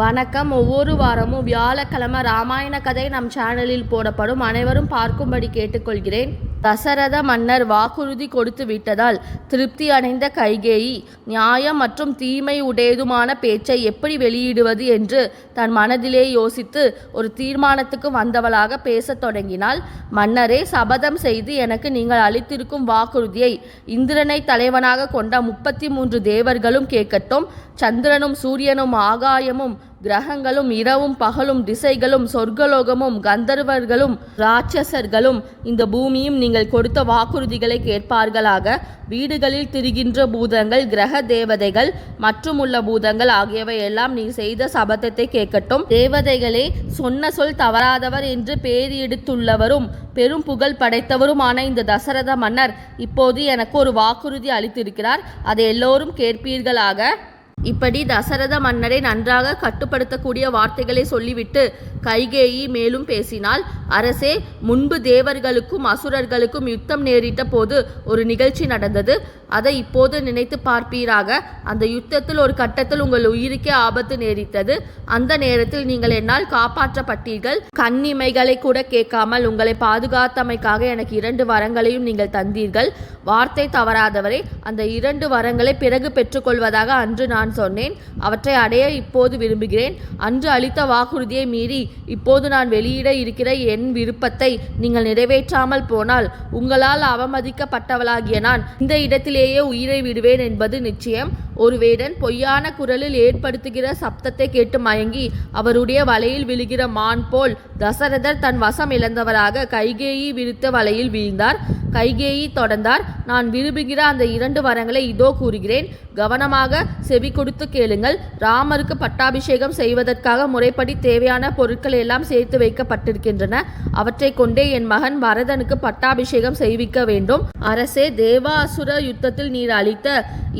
வணக்கம். ஒவ்வொரு வாரமும் வியாழக்கிழமை ராமாயண கதை நம் சேனலில் போடப்படும். அனைவரும் பார்க்கும்படி கேட்டுக்கொள்கிறேன். தசரத மன்னர் வாக்குறுதி கொடுத்து விட்டதால் திருப்தி அடைந்த கைகேயி நியாயம் மற்றும் தீமை உடையதுமான பேச்சை எப்படி வெளியிடுவது என்று தன் மனதிலே யோசித்து ஒரு தீர்மானத்துக்கு வந்தவளாக பேசத் தொடங்கினாள். மன்னரே சபதம் செய்து எனக்கு நீங்கள் அளித்திருக்கும் வாக்குறுதியை இந்திரனை தலைவனாக கொண்ட முப்பத்தி மூன்று தேவர்களும் கேட்கட்டும். சந்திரனும் சூரியனும் ஆகாயமும் கிரகங்களும் இரவும் பகலும் திசைகளும் சொர்க்கலோகமும் கந்தர்வர்களும் ராட்சசர்களும் இந்த பூமியும் நீங்கள் கொடுத்த வாக்குறுதிகளை கேட்பார்களாக. வீடுகளில் திரிகின்ற பூதங்கள் கிரக தேவதைகள் மற்றும் உள்ள பூதங்கள் ஆகியவை எல்லாம் நீ செய்த சபதத்தை கேட்கட்டும். தேவதைகளே சொன்ன சொல் தவறாதவர் என்று பேர் எடுத்துள்ளவரும் பெரும் புகழ் படைத்தவருமான இந்த தசரத மன்னர் இப்போது எனக்கு ஒரு வாக்குறுதி அளித்திருக்கிறார். அதை எல்லோரும் கேட்பீர்களாக? இப்படி தசரத மன்னரை நன்றாக கட்டுப்படுத்தக்கூடிய வார்த்தைகளை சொல்லிவிட்டு கைகேயி மேலும் பேசினாள். அரசே முன்பு தேவர்களுக்கும் அசுரர்களுக்கும் யுத்தம் நேரிட்ட போது ஒரு நிகழ்ச்சி நடந்தது. அதை இப்போது நினைத்து பார்ப்பீராக. அந்த யுத்தத்தில் ஒரு கட்டத்தில் உங்கள் உயிருக்கே ஆபத்து நேரிட்டது. அந்த நேரத்தில் நீங்கள் என்னால் காப்பாற்றப்பட்டீர்கள். கண்ணிமைகளை கூட கேட்காமல் உங்களை பாதுகாத்தமைக்காக எனக்கு இரண்டு வரங்களையும் நீங்கள் தந்தீர்கள். வார்த்தை தவறாதவரை அந்த இரண்டு வரங்களை பிறகு பெற்றுக்கொள்வதாக அன்று நான் சொன்னேன். அவற்றை அடைய இப்போது விரும்புகிறேன். அன்று அளித்த வாக்குறுதியை மீறி இப்போது நான் வெளியிட இருக்கிற என் விருப்பத்தை நீங்கள் நிறைவேற்றாமல் போனால் உங்களால் அவமதிக்கப்பட்டவளாகிய நான் இந்த இடத்திலேயே உயிரை விடுவேன் என்பது நிச்சயம். ஒரு வேடன் பொய்யான குரலில் ஏற்படுத்துகிற சப்தத்தை கேட்டு மயங்கி அவருடைய வலையில் விழுகிற மான் போல் தசரதர் தன் வசம் இழந்தவராக கைகேயி விரித்த வலையில் வீழ்ந்தார். கைகேயி தொடர்ந்தார். நான் விரும்புகிற அந்த இரண்டு வரங்களை இதோ கூறுகிறேன். கவனமாக செவி கொடுத்து கேளுங்கள். ராமருக்கு பட்டாபிஷேகம் செய்வதற்காக முறைப்படி தேவையான பொருட்கள் எல்லாம் சேர்த்து வைக்கப்பட்டிருக்கின்றன. அவற்றை கொண்டே என் மகன் பரதனுக்கு பட்டாபிஷேகம் செய்விக்க வேண்டும். அரசே தேவாசுர யுத்தத்தில் நீர் அளித்த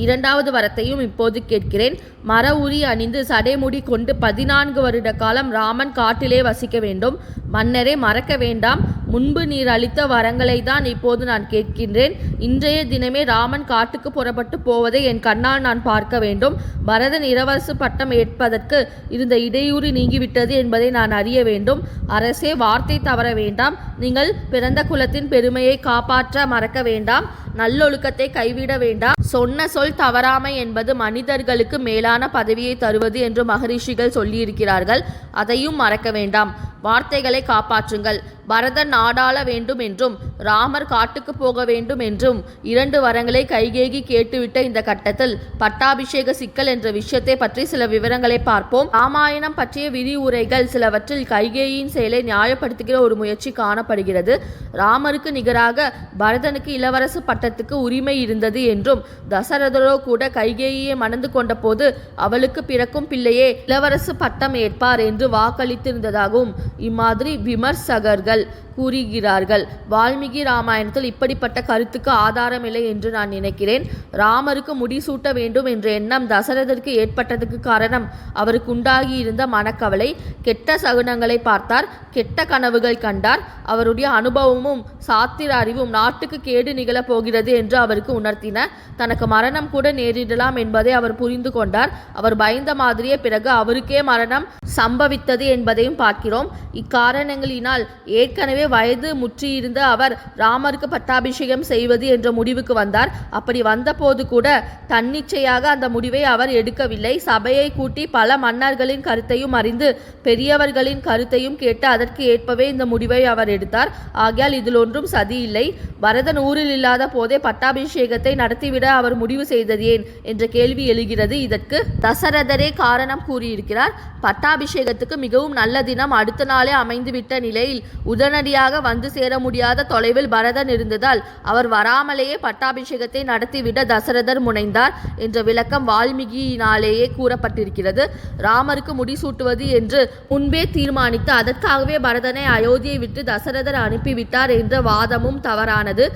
இரண்டாவது வரத்தையும் இப்போது கேட்கிறேன். மர உரி அணிந்து சடைமுடி கொண்டு பதினான்கு வருட காலம் ராமன் காட்டிலே வசிக்க வேண்டும். மன்னரே மறக்க வேண்டாம். முன்பு நீர் அளித்த வரங்களை தான் இப்போது நான் கேட்கின்றேன். இன்றைய தினமே ராமன் காட்டுக்கு புறப்பட்டு போவதை என் கண்ணால் நான் பார்க்க வேண்டும். பரதன் இளவரசு பட்டம் ஏற்பதற்கு இருந்த இடையூறு நீங்கிவிட்டது என்பதை நான் அறிய வேண்டும். அரசே வார்த்தை தவற வேண்டாம். நீங்கள் பிறந்த குலத்தின் பெருமையை காப்பாற்ற மறக்க வேண்டாம். நல்லொழுக்கத்தை கைவிட வேண்டாம். சொன்ன சொல் தவறாமை என்பது மனிதர்களுக்கு மேலான பதவியை தருவது என்று மகரிஷிகள் சொல்லியிருக்கிறார்கள். அதையும் மறக்க வேண்டாம். வார்த்தைகளை காப்பாற்றுங்கள். பரதன் நாடாள வேண்டும் என்றும் ராமர் காட்டுக்கு போக வேண்டும் என்றும் இரண்டு வரங்களை கைகேகி கேட்டுவிட்ட இந்த கட்டத்தில் பட்டாபிஷேக சிக்கல் என்ற விஷயத்தை பற்றி சில விவரங்களை பார்ப்போம். ராமாயணம் பற்றிய விரிவுரைகள் சிலவற்றில் கைகேயின் செயலை நியாயப்படுத்துகிற ஒரு முயற்சி காணப்படுகிறது. ராமருக்கு நிகராக பரதனுக்கு இளவரசு பட்டத்துக்கு உரிமை இருந்தது என்றும் தசரதரோ கூட கைகேயியை மணந்து கொண்ட போது அவளுக்கு பிறக்கும் பிள்ளையே இளவரசு பட்டம் ஏற்பார் என்று வாக்களித்திருந்ததாகவும் இம்மாதிரி விமர்சகர்கள் கூறுகிறார்கள் வால்மீகி ராமாயணத்தில் இப்படிப்பட்ட கருத்துக்கு ஆதாரமில்லை என்று நான் நினைக்கிறேன். ராமருக்கு முடிசூட்ட வேண்டும் என்ற எண்ணம் தசரதற்கு ஏற்பட்டதுக்கு காரணம் அவருக்கு உண்டாகியிருந்த மனக்கவலை. கெட்ட சகுனங்களை பார்த்தார் கெட்ட கனவுகள் கண்டார். அவருடைய அனுபவமும் சாத்திர அறிவும் நாட்டுக்கு கேடு நிகழப் போகிறது என்று அவருக்கு உணர்த்தின. தனக்கு மரணம் கூட நேரிடலாம் என்பதை அவர் புரிந்து கொண்டார். அவர் பயந்த மாதிரியே பிறகு அவருக்கே மரணம் சம்பவித்தது என்பதையும் பார்க்கிறோம். இக்காரணங்களினால் ஏ ஏற்கனவே வயது முற்றியிருந்த அவர் ராமருக்கு பட்டாபிஷேகம் செய்வது என்ற முடிவுக்கு வந்தார். அப்படி வந்தபோது கூட தன்னிச்சையாக அந்த முடிவை அவர் எடுக்கவில்லை. சபையை கூட்டி பல மன்னர்களின் கருத்தையும் அறிந்து பெரியவர்களின் கருத்தையும் கேட்டு அதற்கு ஏற்பவே இந்த முடிவை அவர் எடுத்தார். ஆகையால் இதில் ஒன்றும் சதி இல்லை பரதன் ஊரில் இல்லாத போதே பட்டாபிஷேகத்தை நடத்திவிட அவர் முடிவு செய்தது ஏன் என்ற கேள்வி எழுகிறது. இதற்கு தசரதரே காரணம் கூறியிருக்கிறார். பட்டாபிஷேகத்துக்கு மிகவும் நல்ல தினம். அடுத்த நாளே அமைந்துவிட்ட நிலையில் உடனடியாக வந்து சேர முடியாத தொலைவில் பரதன் இருந்ததால் அவர் வராமலேயே பட்டாபிஷேகத்தை நடத்திவிட தசரதர் முனைந்தார் என்ற விளக்கம் வால்மீகியினாலேயே கூறப்பட்டிருக்கிறது. ராமருக்கு முடிசூட்டுவது என்று முன்பே தீர்மானித்து அதற்காகவே பரதனை அயோத்தியை விட்டு தசரதர் அனுப்பிவிட்டார் என்ற வாதமும் தவறானது.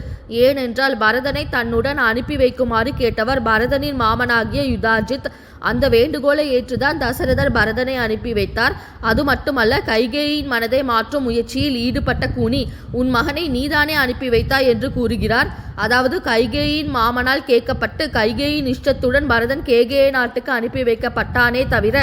ஏனென்றால் பரதனை தன்னுடன் அனுப்பி வைக்குமாறு கேட்டவர் பரதனின் மாமனாகிய யுதாஜித். அந்த வேண்டுகோளை ஏற்றுதான் தசரதர் பரதனை அனுப்பி வைத்தார். அது மட்டுமல்ல கைகேயின் மனதை மாற்றும் முயற்சியில் ஈடுபட்ட கூனி உன் மகனை நீதானே அனுப்பி வைத்தாய் என்று கூறுகிறார். அதாவது கைகேயின் மாமனால் கேட்கப்பட்டு கைகேயின் இஷ்டத்துடன் பரதன் கேகேய நாட்டுக்கு அனுப்பி வைக்கப்பட்டானே தவிர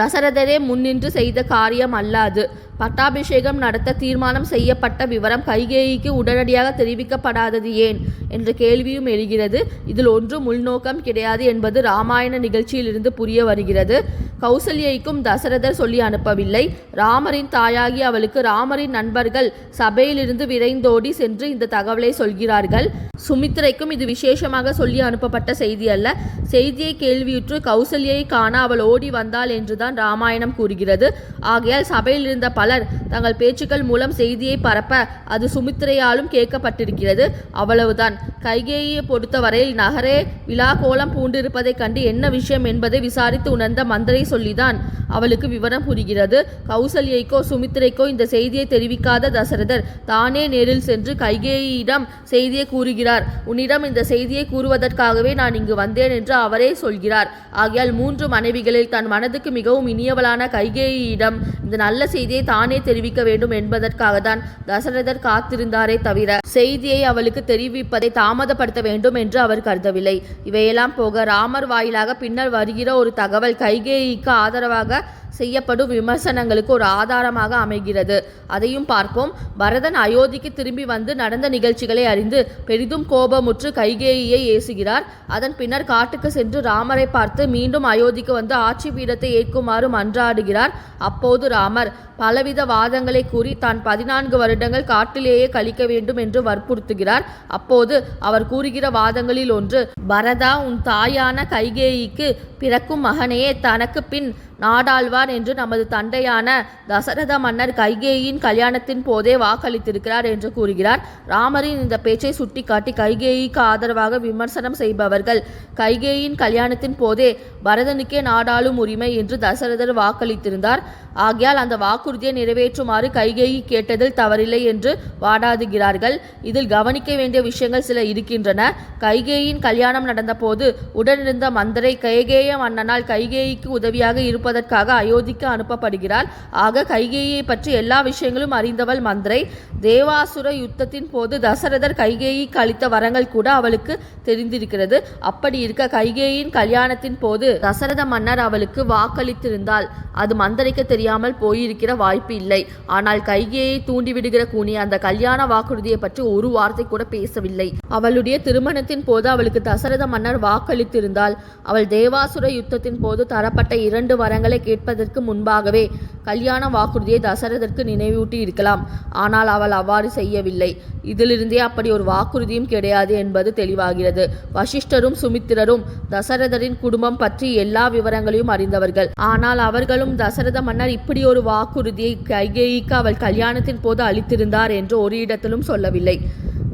தசரதரே முன்னின்று செய்த காரியம் அல்லாது. பட்டாபிஷேகம் நடத்த தீர்மானம் செய்யப்பட்ட விவரம் கைகேயிக்கு உடனடியாக தெரிவிக்கப்படாதது ஏன்? என்ற கேள்வியும் எழுகிறது. இதில் ஒன்றும் உள்நோக்கம் கிடையாது என்பது ராமாயண நிகழ்ச்சியிலிருந்து புரிய வருகிறது. கௌசல்யைக்கும் தசரதர் சொல்லி அனுப்பவில்லை. ராமரின் தாயாகி அவளுக்கு ராமரின் நண்பர்கள் சபையிலிருந்து விரைந்தோடி சென்று இந்த தகவலை சொல்கிறார்கள். சுமித்திரைக்கும் இது விசேஷமாக சொல்லி அனுப்பப்பட்ட செய்தி அல்ல. செய்தியை கேள்வியுற்று கௌசல்யை காண அவள் ஓடி வந்தாள் என்றுதான் ராமாயணம் கூறுகிறது. ஆகையால் சபையில் இருந்த பல பலர் தங்கள் பேச்சுக்கள் மூலம் செய்தியை பரப்ப அது சுமித்திரையாலும் கேட்கப்பட்டிருக்கிறது. அவ்வளவுதான். கைகேயை பொறுத்தவரையில் நகரே விழா கோலம் பூண்டிருப்பதைக் கண்டு என்ன விஷயம் என்பதை விசாரித்து உணர்ந்த மந்திரை சொல்லிதான் அவளுக்கு விவரம் புரிகிறது. கௌசல்யைக்கோ சுமித்திரைக்கோ இந்த செய்தியை தெரிவிக்காத தசரதர் தானே நேரில் சென்று கைகேயிடம் செய்தியை கூறுகிறார். உன்னிடம் இந்த செய்தியை கூறுவதற்காகவே நான் இங்கு வந்தேன் என்று அவரே சொல்கிறார். ஆகையால் மூன்று மனைவிகளில் தன் மனதுக்கு மிகவும் இனியவளான கைகேயிடம் இந்த நல்ல செய்தியை தான் தானே தெரிவிக்க வேண்டும் என்பதற்காக தான் தசரதர் காத்திருந்தாரே தவிர செய்தியை அவளுக்கு தெரிவிப்பதை தாமதப்படுத்த வேண்டும் என்று அவர் கருதவில்லை. இவையெல்லாம் போக ராமர் வாயிலாக பின்னர் வருகிற ஒரு தகவல் கைகேயிக்கு ஆதரவாக செய்யப்படும் விமர்சனங்களுக்கு ஒரு ஆதாரமாக அமைகிறது. அதையும் பார்ப்போம். பரதன் அயோத்திக்கு திரும்பி வந்து நடந்த நிகழ்ச்சிகளை அறிந்து பெரிதும் கோபமுற்று கைகேயியை ஏசுகிறார். அதன் பின்னர் காட்டுக்கு சென்று ராமரை பார்த்து மீண்டும் அயோத்திக்கு வந்து ஆட்சி பீடத்தை ஏற்குமாறு மன்றாடுகிறார். அப்போது ராமர் பலவித வாதங்களை கூறி தான் பதினான்கு வருடங்கள் காட்டிலேயே கழிக்க வேண்டும் என்று வற்புறுத்துகிறார். அப்போது அவர் கூறுகிற வாதங்களில் ஒன்று பரதா உன் தாயான கைகேயிக்கு பிறக்கும் மகனையே தனக்கு பின் நாடாழ்வார் என்று நமது தந்தையான தசரத மன்னர் கைகேயின் கல்யாணத்தின் போதே வாக்களித்திருக்கிறார் என்று கூறுகிறார். ராமரின் இந்த பேச்சை சுட்டிக்காட்டி கைகேயிக்கு ஆதரவாக விமர்சனம் செய்பவர்கள் கைகேயின் கல்யாணத்தின் போதே பரதனுக்கே நாடாளும் உரிமை என்று தசரதர் வாக்களித்திருந்தார். ஆகையால் அந்த வாக்குறுதியை நிறைவேற்றுமாறு கைகேயி கேட்டதில் தவறில்லை என்று வாடாதுகிறார்கள். இதில் கவனிக்க வேண்டிய விஷயங்கள் சில இருக்கின்றன. கைகேயின் கல்யாணம் நடந்தபோது உடனிருந்த மந்தரை கைகேய மன்னனால் கைகேயிக்கு உதவியாக இருப்ப கொடுப்பதற்காக அயோத்திக்கு அனுப்பப்படுகிறாள். ஆக கைகேயை பற்றி எல்லா விஷயங்களும் அறிந்தவள் மந்திரை. தேவாசுர யுத்தத்தின் போது தசரதர் கைகேயிக்கு அளித்த வரங்கள் கூட அவளுக்கு தெரிந்திருக்கிறது. அப்படி இருக்க கைகேயின் கல்யாணத்தின் போது தசரத மன்னர் அவளுக்கு வாக்களித்திருந்தால் அது மந்திரைக்கு தெரியாமல் போயிருக்கிற வாய்ப்பு இல்லை. ஆனால் கைகேயை தூண்டிவிடுகிற கூனி அந்த கல்யாண வாக்குறுதியை பற்றி ஒரு வார்த்தை கூட பேசவில்லை. அவளுடைய திருமணத்தின் போது அவளுக்கு தசரத மன்னர் வாக்களித்திருந்தால் அவள் தேவாசுர யுத்தத்தின் போது தரப்பட்ட இரண்டு வரங்கள் கேட்பதற்கு முன்பாகவே கல்யாண வாக்குறுதியை தசரதற்கு நினைவூட்டி இருக்கலாம். ஆனால் அவள் அவ்வாறு செய்யவில்லை. இதிலிருந்தே அப்படி ஒரு வாக்குறுதியும் கிடையாது என்பது தெளிவாகிறது. வசிஷ்டரும் சுமித்திரரும் தசரதரின் குடும்பம் பற்றி எல்லா விவரங்களையும் அறிந்தவர்கள். ஆனால் அவர்களும் தசரத மன்னர் இப்படி ஒரு வாக்குறுதியை கைகேயிக்கு அவள் கல்யாணத்தின் போது அளித்திருந்தார் என்று ஒரு இடத்திலும் சொல்லவில்லை.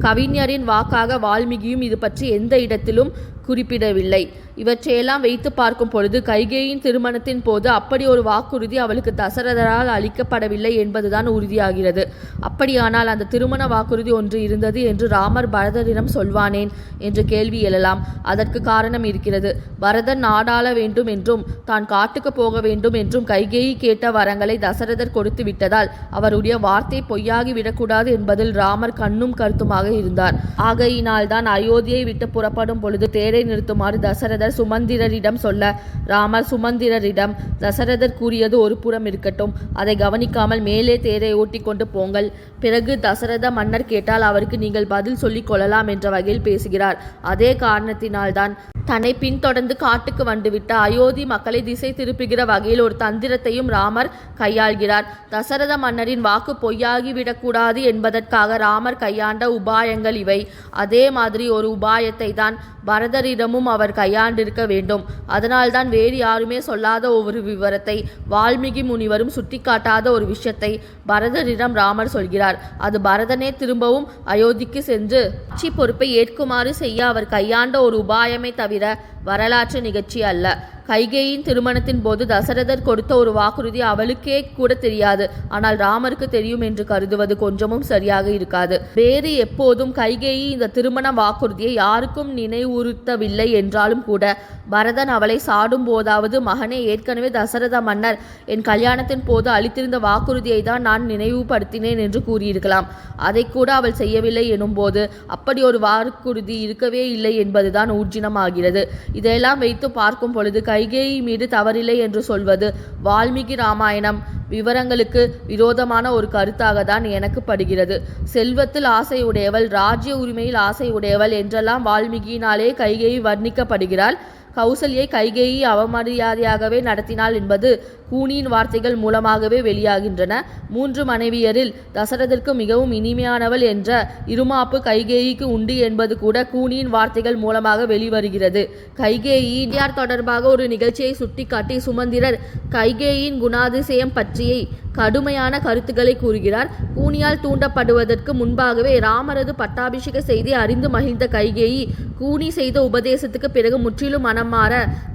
கவிஞரின் வாக்காக வால்மீகியும் இது பற்றி எந்த இடத்திலும் குறிப்பிடவில்லை. இவற்றையெல்லாம் வைத்து பார்க்கும் பொழுது கைகேயின் திருமணத்தின் போது அப்படி ஒரு வாக்குறுதி அவளுக்கு தசரதரால் அளிக்கப்படவில்லை என்பதுதான் உறுதியாகிறது. அப்படியானால் அந்த திருமண வாக்குறுதி ஒன்று இருந்தது என்று ராமர் பரதரிடம் சொல்வானேன் என்று கேள்வி எழலாம். அதற்கு காரணம் இருக்கிறது. பரதன் நாடாள வேண்டும் என்றும் தான் காட்டுக்கு போக வேண்டும் என்றும் கைகேயி கேட்ட வரங்களை தசரதர் கொடுத்து விட்டதால் அவருடைய வார்த்தை பொய்யாகி விடக்கூடாது என்பதில் ராமர் கண்ணும் கருத்துமாக இருந்தார். ஆகையினால் தான் அயோத்தியை விட்டு புறப்படும் பொழுது தேரை நிறுத்துமாறு தசரதர் சுமந்திரரிடம் சொல்ல. ராமர் சுமந்திரரிடம் தசரதர் கூறியது ஒரு புறம் இருக்கட்டும். அதை கவனிக்காமல் மேலே தேரை ஓட்டிக்கொண்டு போங்கள். பிறகு தசரத மன்னர் கேட்டால் அவருக்கு நீங்கள் பதில் சொல்லிக் கொள்ளலாம் என்ற வகையில் பேசுகிறார். அதே காரணத்தினால்தான் தன்னை பின்தொடர்ந்து காட்டுக்கு வந்துவிட்ட அயோத்தி மக்களை திசை திருப்புகிற வகையில் ஒரு தந்திரத்தையும் ராமர் கையாள்கிறார். தசரத மன்னரின் வாக்கு பொய்யாகிவிடக்கூடாது என்பதற்காக ராமர் கையாண்ட உபாயங்கள் இவை. அதே மாதிரி ஒரு உபாயத்தை தான் பரதர் பரதரிடமும் அவர் கையாண்டிருக்க வேண்டும். அதனால்தான் வேறு யாருமே சொல்லாத ஒரு விவரத்தை வால்மீகி முனிவரும் சுட்டிக்காட்டாத ஒரு விஷயத்தை பரதரிடம் ராமர் சொல்கிறார். அது பரதனே திரும்பவும் அயோத்திக்கு சென்று ஆட்சி பொறுப்பை ஏற்குமாறு செய்ய அவர் கையாண்ட ஒரு உபாயமே தவிர வரலாற்று நிகழ்ச்சி அல்ல. கைகேயின் திருமணத்தின் போது தசரதர் கொடுத்த ஒரு வாக்குறுதி அவளுக்கே கூட தெரியாது. ஆனால் ராமருக்கு தெரியும் என்று கருதுவது கொஞ்சமும் சரியாக இருக்காது. வேறு எப்போதும் கைகேயி இந்த திருமண வாக்குறுதியை யாருக்கும் நினைவுறுத்தவில்லை என்றாலும் கூட பரதன் அவளை சாடும் போதாவது மகனே ஏற்கனவே தசரத மன்னர் என் கல்யாணத்தின் போது அளித்திருந்த வாக்குறுதியை தான் நான் நினைவுபடுத்தினேன் என்று கூறியிருக்கலாம். அதை கூட அவள் செய்யவில்லை எனும்போது அப்படி ஒரு வாக்குறுதி இருக்கவே இல்லை என்பதுதான் ஊர்ஜினமாகிறது. இதையெல்லாம் வைத்து பார்க்கும் பொழுது கைகேயி மீது தவறில்லை என்று சொல்வது வால்மீகி ராமாயணம். விவரங்களுக்கு விரோதமான ஒரு கருத்தாக தான் எனக்கு படுகிறது. செல்வத்தில் ஆசை உடையவள் ராஜ்ய உரிமையில் ஆசை உடையவள் என்றெல்லாம் வால்மீகியினாலே கைகேயி வர்ணிக்கப்படுகிறாள். கௌசல்யை கைகேயி அவமரியாதையாகவே நடத்தினாள் என்பது கூனியின் வார்த்தைகள் மூலமாகவே வெளியாகின்றன. மூன்று மனைவியரில் தசரதற்கு மிகவும் இனிமையானவள் என்ற இருமாப்பு கைகேயிக்கு உண்டு என்பது கூட கூனியின் வார்த்தைகள் மூலமாக வெளிவருகிறது. கைகேயி இந்தியார் தொடர்பாக ஒரு நிகழ்ச்சியை சுட்டிக்காட்டி சுமந்திரர் கைகேயின் குணாதிசயம் பற்றியை கடுமையான கருத்துக்களை கூறுகிறார். கூனியால் தூண்டப்படுவதற்கு முன்பாகவே ராமரது பட்டாபிஷேக செய்தி அறிந்து மகிழ்ந்த கைகேயி கூனி செய்த உபதேசத்துக்கு பிறகு முற்றிலும் மனம் மாற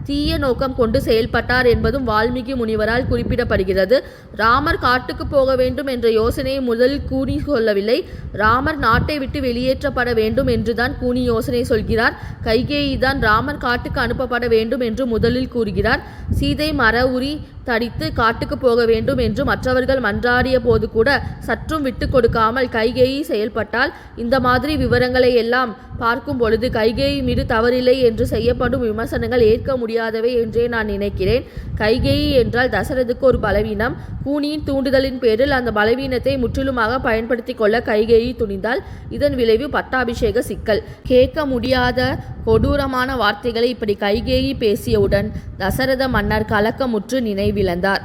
தீய நோக்கம் கொண்டு செயல்பட்டார் என்பதும் வால்மீகி முனிவரால் குறிப்பிடப்படுகிறது. ராமர் காட்டுக்கு போக வேண்டும் என்ற யோசனையை முதலில் கூனி சொல்லவில்லை. ராமர் நாட்டை விட்டு வெளியேற்றப்பட வேண்டும் என்றுதான் கூனி யோசனை சொல்கிறார். கைகேயி தான் ராமர் காட்டுக்கு அனுப்பப்பட வேண்டும் என்று முதலில் கூறுகிறார். சீதை மர உரி தடித்து காட்டுக்கு போக வேண்டும் என்று மற்ற மற்றவர்கள் மன்றாடிய போது கூட சற்றும் விட்டு கொடுக்காமல் கைகேயி செயல்பட்டால் இந்த மாதிரி விவரங்களை எல்லாம் பார்க்கும் பொழுது கைகேயி மீது தவறில்லை என்று செய்யப்படும் விமர்சனங்கள் ஏற்க முடியாதவை என்றே நான் நினைக்கிறேன். கைகேயி என்றால் தசரதுக்கு ஒரு பலவீனம். கூனியின் தூண்டுதலின் பேரில் அந்த பலவீனத்தை முற்றிலுமாக பயன்படுத்தி கொள்ள கைகேயி துணிந்தால் இதன் விளைவு பட்டாபிஷேக சிக்கல். கேட்க முடியாத கொடூரமான வார்த்தைகளை இப்படி கைகேயி பேசியவுடன் தசரத மன்னர் கலக்கமுற்று நினைவிழந்தார்.